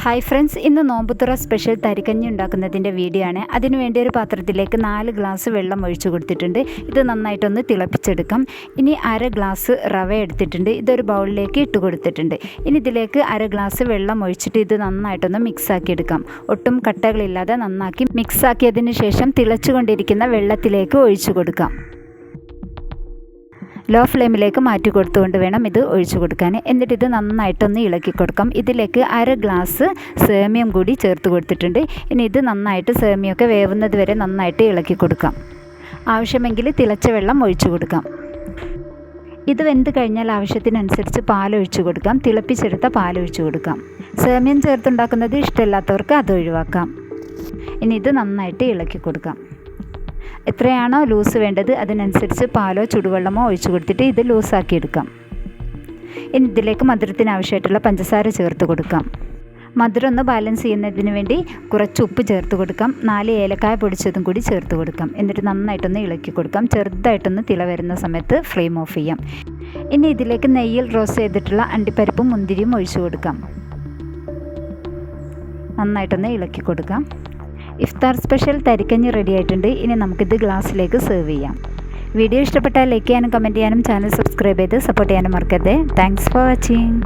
Hi friends ഇന്ന് നോമ്പുതുറ special തരിക്കഞ്ഞി ഉണ്ടാക്കുന്നതിന്റെ video ആണ്. അതിനുവേണ്ടി ഒരു പാത്രത്തിലേക്ക് നാല് ഗ്ലാസ് വെള്ളം ഒഴിച്ചു കൊടുത്തിട്ടുണ്ട്. ഇത് നന്നായിട്ടൊന്ന് തിളപ്പിച്ചെടുക്കാം. ഇനി അര ഗ്ലാസ് റവ എടുത്തിട്ടുണ്ട്. ഇതൊരു ബൗളിലേക്ക് ഇട്ട് കൊടുത്തിട്ടുണ്ട്. ഇനി ഇതിലേക്ക് അര ഗ്ലാസ് വെള്ളം ഒഴിച്ചിട്ട് ഇത് നന്നായിട്ടൊന്ന് മിക്സാക്കി എടുക്കാം ഒട്ടും കട്ടകളില്ലാതെ നന്നാക്കി മിക്സാക്കിയതിന് ശേഷം തിളച്ചുകൊണ്ടിരിക്കുന്ന വെള്ളത്തിലേക്ക് ഒഴിച്ചു കൊടുക്കാം. ലോ ഫ്ലെയിമിലേക്ക് മാറ്റി കൊടുത്തുകൊണ്ട് വേണം ഇത് ഒഴിച്ചു കൊടുക്കാൻ. എന്നിട്ട് ഇത് നന്നായിട്ടൊന്ന് ഇളക്കി കൊടുക്കാം. ഇതിലേക്ക് അര ഗ്ലാസ് സേമിയം കൂടി ചേർത്ത് കൊടുത്തിട്ടുണ്ട്. ഇനി ഇത് നന്നായിട്ട് സേമിയൊക്കെ വേവുന്നത് വരെ നന്നായിട്ട് ഇളക്കി കൊടുക്കാം. ആവശ്യമെങ്കിൽ തിളച്ച വെള്ളം ഒഴിച്ചു കൊടുക്കാം. ഇത് വെന്ത് കഴിഞ്ഞാൽ ആവശ്യത്തിനനുസരിച്ച് പാൽ ഒഴിച്ചു കൊടുക്കാം. തിളപ്പിച്ചെടുത്ത പാൽ ഒഴിച്ചു കൊടുക്കാം. സേമിയം ചേർത്തുണ്ടാക്കുന്നത് ഇഷ്ടമില്ലാത്തവർക്ക് അത് ഒഴിവാക്കാം. ഇനി ഇത് നന്നായിട്ട് ഇളക്കി കൊടുക്കാം. എത്രയാണോ ലൂസ് വേണ്ടത് അതിനനുസരിച്ച് പാലോ ചുടുവെള്ളമോ ഒഴിച്ചു കൊടുത്തിട്ട് ഇത് ലൂസാക്കി എടുക്കാം. ഇനി ഇതിലേക്ക് മധുരത്തിന് ആവശ്യമായിട്ടുള്ള പഞ്ചസാര ചേർത്ത് കൊടുക്കാം. മധുരം ഒന്ന് ബാലൻസ് ചെയ്യുന്നതിന് വേണ്ടി കുറച്ച് ഉപ്പ് ചേർത്ത് കൊടുക്കാം. നാല് ഏലക്കായ പൊടിച്ചതും കൂടി ചേർത്ത് കൊടുക്കാം. എന്നിട്ട് നന്നായിട്ടൊന്ന് ഇളക്കി കൊടുക്കാം. ചെറുതായിട്ടൊന്ന് തിള വരുന്ന സമയത്ത് ഫ്ലെയിം ഓഫ് ചെയ്യാം. ഇനി ഇതിലേക്ക് നെയ്യിൽ റോസ് ചെയ്തിട്ടുള്ള അണ്ടിപ്പരിപ്പും മുന്തിരിയും ഒഴിച്ചു കൊടുക്കാം. നന്നായിട്ടൊന്ന് ഇളക്കി കൊടുക്കാം. ഇഫ്താർ സ്പെഷ്യൽ തരിക്കഞ്ഞ് റെഡി ആയിട്ടുണ്ട്. ഇനി നമുക്കിത് ഗ്ലാസ്സിലേക്ക് സെർവ് ചെയ്യാം. വീഡിയോ ഇഷ്ടപ്പെട്ടാൽ ലൈക്ക് ചെയ്യാനും കമന്റ് ചെയ്യാനും ചാനൽ സബ്സ്ക്രൈബ് ചെയ്ത് സപ്പോർട്ട് ചെയ്യാനും മറക്കരുത്. Thanks for watching